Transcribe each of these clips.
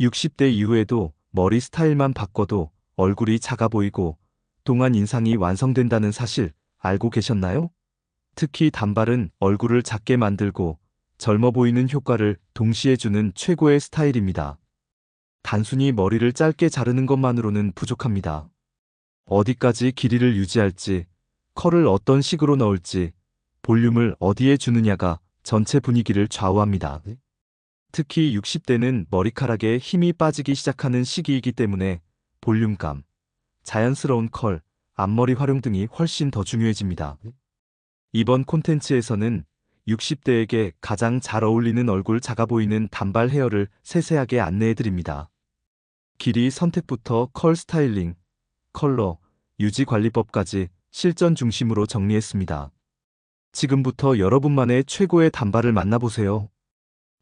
60대 이후에도 머리 스타일만 바꿔도 얼굴이 작아 보이고 동안 인상이 완성된다는 사실 알고 계셨나요? 특히 단발은 얼굴을 작게 만들고 젊어 보이는 효과를 동시에 주는 최고의 스타일입니다. 단순히 머리를 짧게 자르는 것만으로는 부족합니다. 어디까지 길이를 유지할지, 컬을 어떤 식으로 넣을지, 볼륨을 어디에 주느냐가 전체 분위기를 좌우합니다. 특히 60대는 머리카락에 힘이 빠지기 시작하는 시기이기 때문에 볼륨감, 자연스러운 컬, 앞머리 활용 등이 훨씬 더 중요해집니다. 이번 콘텐츠에서는 60대에게 가장 잘 어울리는 얼굴 작아 보이는 단발 헤어를 세세하게 안내해 드립니다. 길이 선택부터 컬 스타일링, 컬러, 유지 관리법까지 실전 중심으로 정리했습니다. 지금부터 여러분만의 최고의 단발을 만나보세요.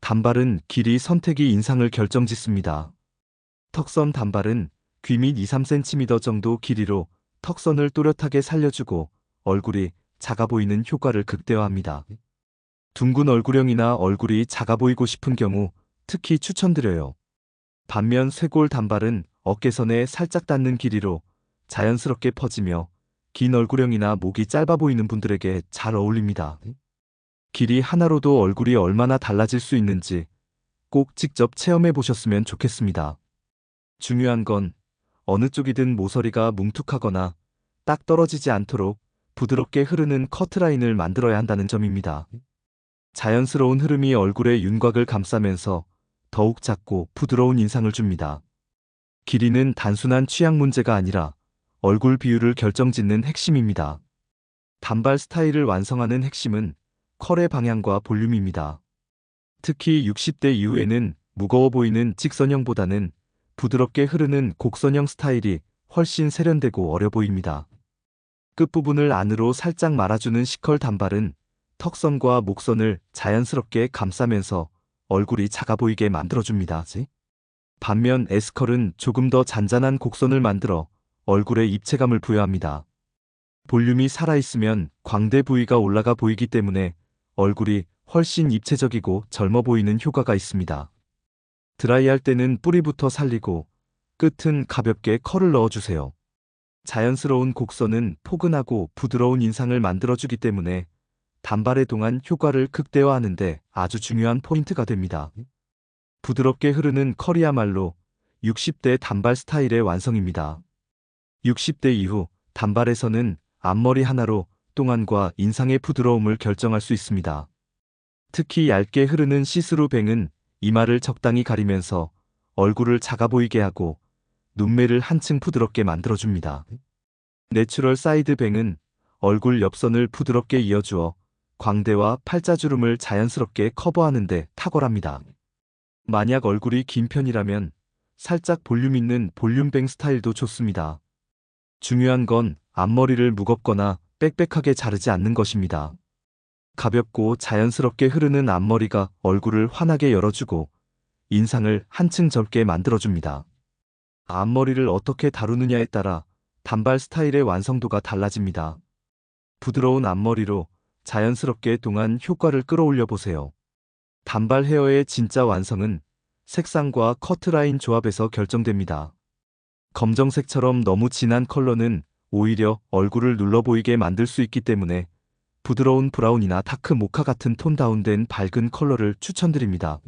단발은 길이 선택이 인상을 결정짓습니다. 턱선 단발은 귀 밑 2, 3cm 정도 길이로 턱선을 또렷하게 살려주고 얼굴이 작아 보이는 효과를 극대화합니다. 둥근 얼굴형이나 얼굴이 작아 보이고 싶은 경우 특히 추천드려요. 반면 쇄골 단발은 어깨선에 살짝 닿는 길이로 자연스럽게 퍼지며 긴 얼굴형이나 목이 짧아 보이는 분들에게 잘 어울립니다. 길이 하나로도 얼굴이 얼마나 달라질 수 있는지 꼭 직접 체험해 보셨으면 좋겠습니다. 중요한 건 어느 쪽이든 모서리가 뭉툭하거나 딱 떨어지지 않도록 부드럽게 흐르는 커트라인을 만들어야 한다는 점입니다. 자연스러운 흐름이 얼굴의 윤곽을 감싸면서 더욱 작고 부드러운 인상을 줍니다. 길이는 단순한 취향 문제가 아니라 얼굴 비율을 결정짓는 핵심입니다. 단발 스타일을 완성하는 핵심은 컬의 방향과 볼륨입니다. 특히 60대 이후에는 무거워 보이는 직선형보다는 부드럽게 흐르는 곡선형 스타일이 훨씬 세련되고 어려 보입니다. 끝부분을 안으로 살짝 말아주는 C컬 단발은 턱선과 목선을 자연스럽게 감싸면서 얼굴이 작아 보이게 만들어줍니다. 반면 S컬은 조금 더 잔잔한 곡선을 만들어 얼굴에 입체감을 부여합니다. 볼륨이 살아있으면 광대 부위가 올라가 보이기 때문에 얼굴이 훨씬 입체적이고 젊어 보이는 효과가 있습니다. 드라이할 때는 뿌리부터 살리고 끝은 가볍게 컬을 넣어주세요. 자연스러운 곡선은 포근하고 부드러운 인상을 만들어주기 때문에 단발의 동안 효과를 극대화하는데 아주 중요한 포인트가 됩니다. 부드럽게 흐르는 컬이야말로 60대 단발 스타일의 완성입니다. 60대 이후 단발에서는 앞머리 하나로 동안과 인상의 부드러움을 결정할 수 있습니다. 특히 얇게 흐르는 시스루 뱅은 이마를 적당히 가리면서 얼굴을 작아 보이게 하고 눈매를 한층 부드럽게 만들어줍니다. 내추럴 사이드 뱅은 얼굴 옆선을 부드럽게 이어주어 광대와 팔자주름을 자연스럽게 커버하는데 탁월합니다. 만약 얼굴이 긴 편이라면 살짝 볼륨 있는 볼륨뱅 스타일도 좋습니다. 중요한 건 앞머리를 무겁거나 빽빽하게 자르지 않는 것입니다. 가볍고 자연스럽게 흐르는 앞머리가 얼굴을 환하게 열어주고 인상을 한층 젊게 만들어줍니다. 앞머리를 어떻게 다루느냐에 따라 단발 스타일의 완성도가 달라집니다. 부드러운 앞머리로 자연스럽게 동안 효과를 끌어올려 보세요. 단발 헤어의 진짜 완성은 색상과 커트라인 조합에서 결정됩니다. 검정색처럼 너무 진한 컬러는 오히려 얼굴을 눌러 보이게 만들 수 있기 때문에 부드러운 브라운이나 다크 모카 같은 톤 다운된 밝은 컬러를 추천드립니다.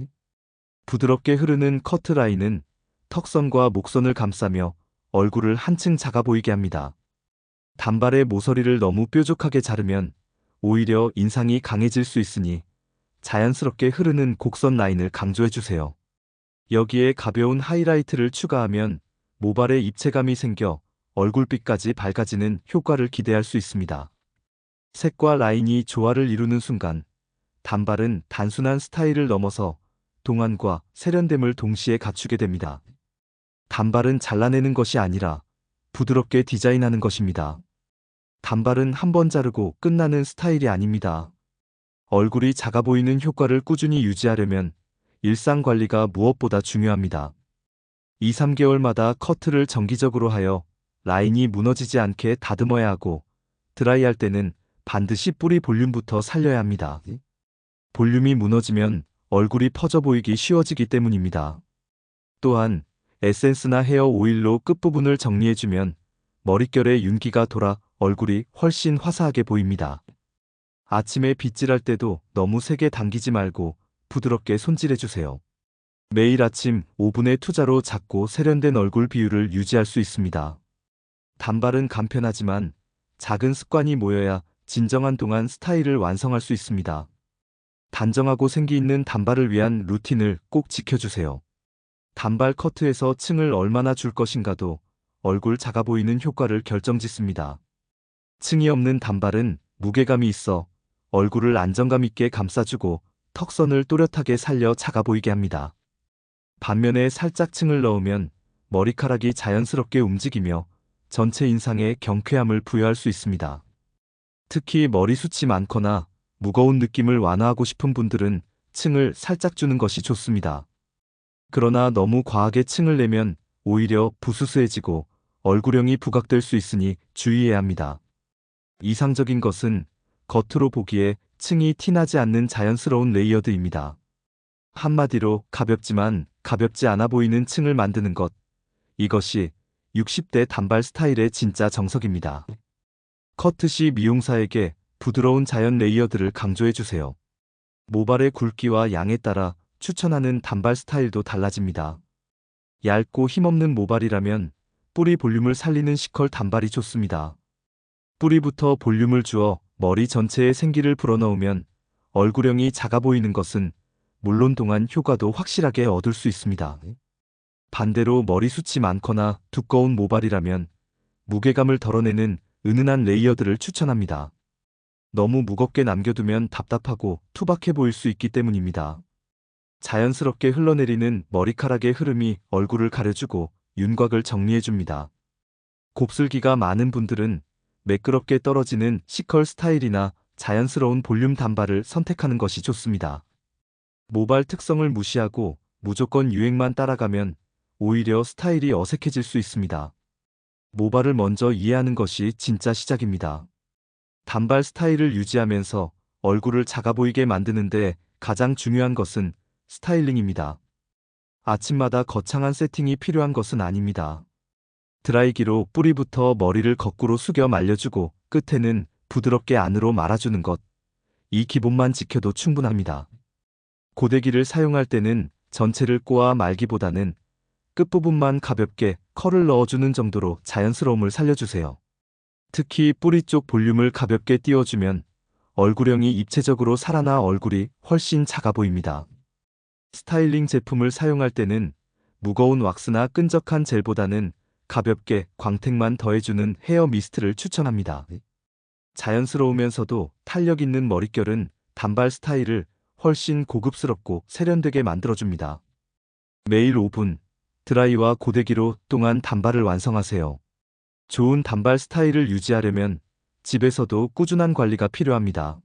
부드럽게 흐르는 커트 라인은 턱선과 목선을 감싸며 얼굴을 한층 작아 보이게 합니다. 단발의 모서리를 너무 뾰족하게 자르면 오히려 인상이 강해질 수 있으니 자연스럽게 흐르는 곡선 라인을 강조해주세요. 여기에 가벼운 하이라이트를 추가하면 모발에 입체감이 생겨 얼굴빛까지 밝아지는 효과를 기대할 수 있습니다. 색과 라인이 조화를 이루는 순간 단발은 단순한 스타일을 넘어서 동안과 세련됨을 동시에 갖추게 됩니다. 단발은 잘라내는 것이 아니라 부드럽게 디자인하는 것입니다. 단발은 한 번 자르고 끝나는 스타일이 아닙니다. 얼굴이 작아 보이는 효과를 꾸준히 유지하려면 일상 관리가 무엇보다 중요합니다. 2, 3개월마다 커트를 정기적으로 하여 라인이 무너지지 않게 다듬어야 하고 드라이할 때는 반드시 뿌리 볼륨부터 살려야 합니다. 볼륨이 무너지면 얼굴이 퍼져 보이기 쉬워지기 때문입니다. 또한 에센스나 헤어 오일로 끝부분을 정리해주면 머릿결에 윤기가 돌아 얼굴이 훨씬 화사하게 보입니다. 아침에 빗질할 때도 너무 세게 당기지 말고 부드럽게 손질해주세요. 매일 아침 5분의 투자로 작고 세련된 얼굴 비율을 유지할 수 있습니다. 단발은 간편하지만 작은 습관이 모여야 진정한 동안 스타일을 완성할 수 있습니다. 단정하고 생기 있는 단발을 위한 루틴을 꼭 지켜주세요. 단발 커트에서 층을 얼마나 줄 것인가도 얼굴 작아 보이는 효과를 결정짓습니다. 층이 없는 단발은 무게감이 있어 얼굴을 안정감 있게 감싸주고 턱선을 또렷하게 살려 작아 보이게 합니다. 반면에 살짝 층을 넣으면 머리카락이 자연스럽게 움직이며 전체 인상에 경쾌함을 부여할 수 있습니다. 특히 머리숱이 많거나 무거운 느낌을 완화하고 싶은 분들은 층을 살짝 주는 것이 좋습니다. 그러나 너무 과하게 층을 내면 오히려 부수수해지고 얼굴형이 부각될 수 있으니 주의해야 합니다. 이상적인 것은 겉으로 보기에 층이 티나지 않는 자연스러운 레이어드입니다. 한마디로 가볍지만 가볍지 않아 보이는 층을 만드는 것. 이것이 60대 단발 스타일의 진짜 정석입니다. 커트 시 미용사에게 부드러운 자연 레이어드를 강조해주세요. 모발의 굵기와 양에 따라 추천하는 단발 스타일도 달라집니다. 얇고 힘없는 모발이라면 뿌리 볼륨을 살리는 시컬 단발이 좋습니다. 뿌리부터 볼륨을 주어 머리 전체에 생기를 불어넣으면 얼굴형이 작아 보이는 것은 물론 동안 효과도 확실하게 얻을 수 있습니다. 반대로 머리숱이 많거나 두꺼운 모발이라면 무게감을 덜어내는 은은한 레이어드를 추천합니다. 너무 무겁게 남겨두면 답답하고 투박해 보일 수 있기 때문입니다. 자연스럽게 흘러내리는 머리카락의 흐름이 얼굴을 가려주고 윤곽을 정리해줍니다. 곱슬기가 많은 분들은 매끄럽게 떨어지는 시컬 스타일이나 자연스러운 볼륨 단발을 선택하는 것이 좋습니다. 모발 특성을 무시하고 무조건 유행만 따라가면 오히려 스타일이 어색해질 수 있습니다. 모발을 먼저 이해하는 것이 진짜 시작입니다. 단발 스타일을 유지하면서 얼굴을 작아 보이게 만드는데 가장 중요한 것은 스타일링입니다. 아침마다 거창한 세팅이 필요한 것은 아닙니다. 드라이기로 뿌리부터 머리를 거꾸로 숙여 말려주고 끝에는 부드럽게 안으로 말아주는 것. 이 기본만 지켜도 충분합니다. 고데기를 사용할 때는 전체를 꼬아 말기보다는 끝부분만 가볍게 컬을 넣어주는 정도로 자연스러움을 살려주세요. 특히 뿌리 쪽 볼륨을 가볍게 띄워주면 얼굴형이 입체적으로 살아나 얼굴이 훨씬 작아 보입니다. 스타일링 제품을 사용할 때는 무거운 왁스나 끈적한 젤보다는 가볍게 광택만 더해주는 헤어 미스트를 추천합니다. 자연스러우면서도 탄력 있는 머릿결은 단발 스타일을 훨씬 고급스럽고 세련되게 만들어줍니다. 매일 5분 드라이와 고데기로 동안 단발을 완성하세요. 좋은 단발 스타일을 유지하려면 집에서도 꾸준한 관리가 필요합니다.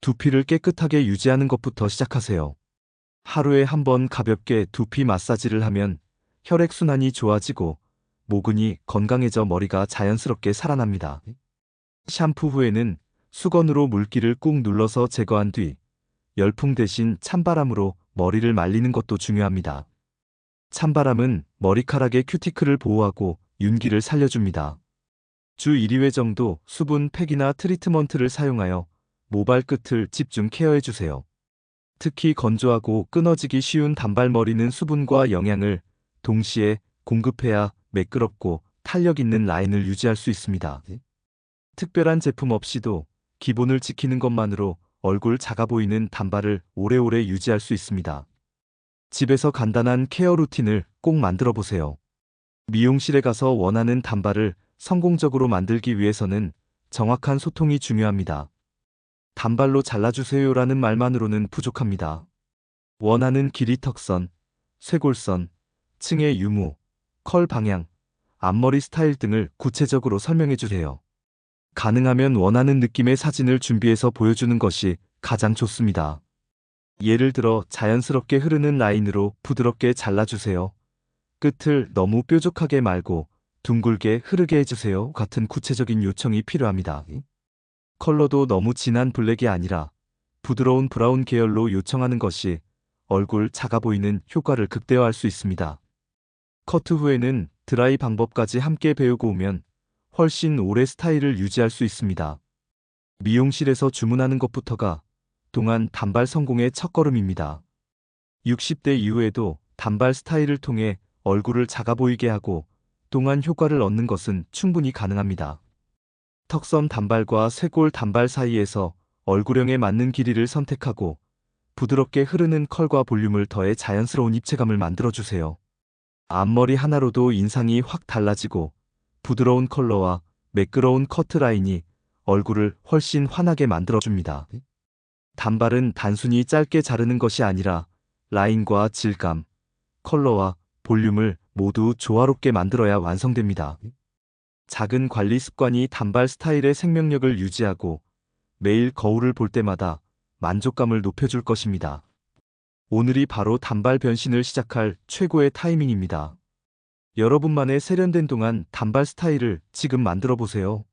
두피를 깨끗하게 유지하는 것부터 시작하세요. 하루에 한 번 가볍게 두피 마사지를 하면 혈액순환이 좋아지고 모근이 건강해져 머리가 자연스럽게 살아납니다. 샴푸 후에는 수건으로 물기를 꾹 눌러서 제거한 뒤 열풍 대신 찬바람으로 머리를 말리는 것도 중요합니다. 찬바람은 머리카락의 큐티클을 보호하고 윤기를 살려줍니다. 주 1회 정도 수분 팩이나 트리트먼트를 사용하여 모발 끝을 집중 케어해주세요. 특히 건조하고 끊어지기 쉬운 단발머리는 수분과 영양을 동시에 공급해야 매끄럽고 탄력 있는 라인을 유지할 수 있습니다. 특별한 제품 없이도 기본을 지키는 것만으로 얼굴 작아 보이는 단발을 오래오래 유지할 수 있습니다. 집에서 간단한 케어 루틴을 꼭 만들어 보세요. 미용실에 가서 원하는 단발을 성공적으로 만들기 위해서는 정확한 소통이 중요합니다. 단발로 잘라주세요라는 말만으로는 부족합니다. 원하는 길이 턱선, 쇄골선, 층의 유무, 컬 방향, 앞머리 스타일 등을 구체적으로 설명해 주세요. 가능하면 원하는 느낌의 사진을 준비해서 보여주는 것이 가장 좋습니다. 예를 들어 자연스럽게 흐르는 라인으로 부드럽게 잘라주세요. 끝을 너무 뾰족하게 말고 둥글게 흐르게 해주세요. 같은 구체적인 요청이 필요합니다. 컬러도 너무 진한 블랙이 아니라 부드러운 브라운 계열로 요청하는 것이 얼굴 작아 보이는 효과를 극대화할 수 있습니다. 커트 후에는 드라이 방법까지 함께 배우고 오면 훨씬 오래 스타일을 유지할 수 있습니다. 미용실에서 주문하는 것부터가 동안 단발 성공의 첫걸음입니다. 60대 이후에도 단발 스타일을 통해 얼굴을 작아 보이게 하고 동안 효과를 얻는 것은 충분히 가능합니다. 턱선 단발과 쇄골 단발 사이에서 얼굴형에 맞는 길이를 선택하고 부드럽게 흐르는 컬과 볼륨을 더해 자연스러운 입체감을 만들어주세요. 앞머리 하나로도 인상이 확 달라지고 부드러운 컬러와 매끄러운 커트 라인이 얼굴을 훨씬 환하게 만들어줍니다. 단발은 단순히 짧게 자르는 것이 아니라 라인과 질감, 컬러와 볼륨을 모두 조화롭게 만들어야 완성됩니다. 작은 관리 습관이 단발 스타일의 생명력을 유지하고 매일 거울을 볼 때마다 만족감을 높여줄 것입니다. 오늘이 바로 단발 변신을 시작할 최고의 타이밍입니다. 여러분만의 세련된 동안 단발 스타일을 지금 만들어 보세요.